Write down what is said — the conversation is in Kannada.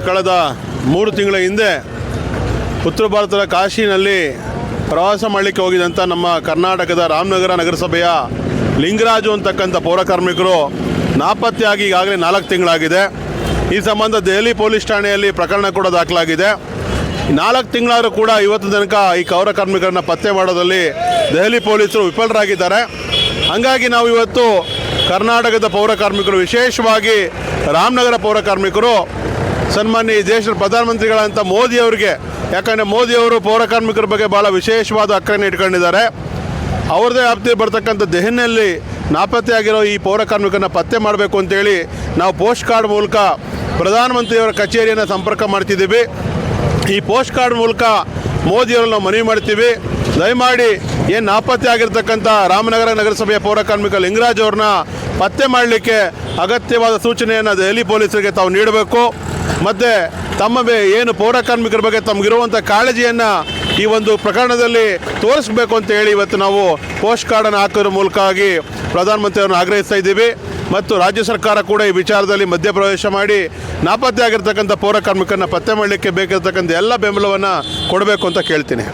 ಕಳೆದ ಮೂರು ತಿಂಗಳ ಹಿಂದೆ ಉತ್ತರ ಭಾರತದ ಕಾಶಿನಲ್ಲಿ ಪ್ರವಾಸ ಮಾಡಲಿಕ್ಕೆ ಹೋಗಿದಂಥ ನಮ್ಮ ಕರ್ನಾಟಕದ ರಾಮನಗರ ನಗರಸಭೆಯ ಲಿಂಗರಾಜು ಅಂತಕ್ಕಂಥ ಪೌರಕಾರ್ಮಿಕರು ನಾಪತ್ತೆಯಾಗಿ ಈಗಾಗಲೇ ನಾಲ್ಕು ತಿಂಗಳಾಗಿದೆ. ಈ ಸಂಬಂಧ ದೆಹಲಿ ಪೊಲೀಸ್ ಠಾಣೆಯಲ್ಲಿ ಪ್ರಕರಣ ಕೂಡ ದಾಖಲಾಗಿದೆ. ನಾಲ್ಕು ತಿಂಗಳಾದರೂ ಕೂಡ ಇವತ್ತು ತನಕ ಈ ಕೌರ ಕಾರ್ಮಿಕರನ್ನ ಪತ್ತೆ ಮಾಡೋದಲ್ಲಿ ದೆಹಲಿ ಪೊಲೀಸರು ವಿಫಲರಾಗಿದ್ದಾರೆ. ಹಾಗಾಗಿ ನಾವು ಇವತ್ತು ಕರ್ನಾಟಕದ ಪೌರ ಕಾರ್ಮಿಕರು, ವಿಶೇಷವಾಗಿ ರಾಮನಗರ ಪೌರ ಕಾರ್ಮಿಕರು ಸನ್ಮಾನ್ಯ ಈ ದೇಶದ ಮೋದಿ ಅವರಿಗೆ, ಯಾಕಂದರೆ ಮೋದಿಯವರು ಪೌರ ಕಾರ್ಮಿಕರ ಬಗ್ಗೆ ಭಾಳ ವಿಶೇಷವಾದ ಅಕ್ಕರೆಯನ್ನು ಇಟ್ಕೊಂಡಿದ್ದಾರೆ. ಅವ್ರದ್ದೇ ವ್ಯಾಪ್ತಿ ಬರ್ತಕ್ಕಂಥ ದೆಹಲಿಯಲ್ಲಿ ನಾಪತ್ತೆಯಾಗಿರೋ ಈ ಪೌರ ಕಾರ್ಮಿಕರನ್ನ ಪತ್ತೆ ಮಾಡಬೇಕು ಅಂತೇಳಿ ನಾವು ಪೋಸ್ಟ್ ಕಾರ್ಡ್ ಮೂಲಕ ಪ್ರಧಾನಮಂತ್ರಿಯವರ ಕಚೇರಿಯನ್ನು ಸಂಪರ್ಕ ಮಾಡ್ತಿದ್ದೀವಿ. ಈ ಪೋಸ್ಟ್ ಕಾರ್ಡ್ ಮೂಲಕ ಮೋದಿಯವರು ನಾವು ಮನವಿ ಮಾಡ್ತೀವಿ. ದಯಮಾಡಿ ಏನು ನಾಪತ್ತೆ ಆಗಿರ್ತಕ್ಕಂಥ ರಾಮನಗರ ನಗರಸಭೆಯ ಪೌರ ಕಾರ್ಮಿಕ ಲಿಂಗರಾಜ್ ಅವ್ರನ್ನ ಪತ್ತೆ ಮಾಡಲಿಕ್ಕೆ ಅಗತ್ಯವಾದ ಸೂಚನೆಯನ್ನು ದೆಹಲಿ ಪೊಲೀಸರಿಗೆ ತಾವು ನೀಡಬೇಕು. ಮತ್ತು ತಮ್ಮ ಏನು ಪೌರ ಕಾರ್ಮಿಕರ ಬಗ್ಗೆ ತಮಗಿರುವಂಥ ಕಾಳಜಿಯನ್ನು ಈ ಒಂದು ಪ್ರಕರಣದಲ್ಲಿ ತೋರಿಸ್ಬೇಕು ಅಂತ ಹೇಳಿ ಇವತ್ತು ನಾವು ಪೋಸ್ಟ್ ಕಾರ್ಡನ್ನು ಹಾಕೋದ್ರ ಮೂಲಕವಾಗಿ ಪ್ರಧಾನಮಂತ್ರಿಯವರನ್ನು ಆಗ್ರಹಿಸ್ತಾ ಇದ್ದೀವಿ. ಮತ್ತು ರಾಜ್ಯ ಸರ್ಕಾರ ಕೂಡ ಈ ವಿಚಾರದಲ್ಲಿ ಮಧ್ಯಪ್ರವೇಶ ಮಾಡಿ ನಾಪತ್ತೆ ಆಗಿರ್ತಕ್ಕಂಥ ಪೌರ ಪತ್ತೆ ಮಾಡಲಿಕ್ಕೆ ಬೇಕಿರತಕ್ಕಂಥ ಎಲ್ಲ ಬೆಂಬಲವನ್ನು ಕೊಡಬೇಕು ಅಂತ ಕೇಳ್ತೀನಿ.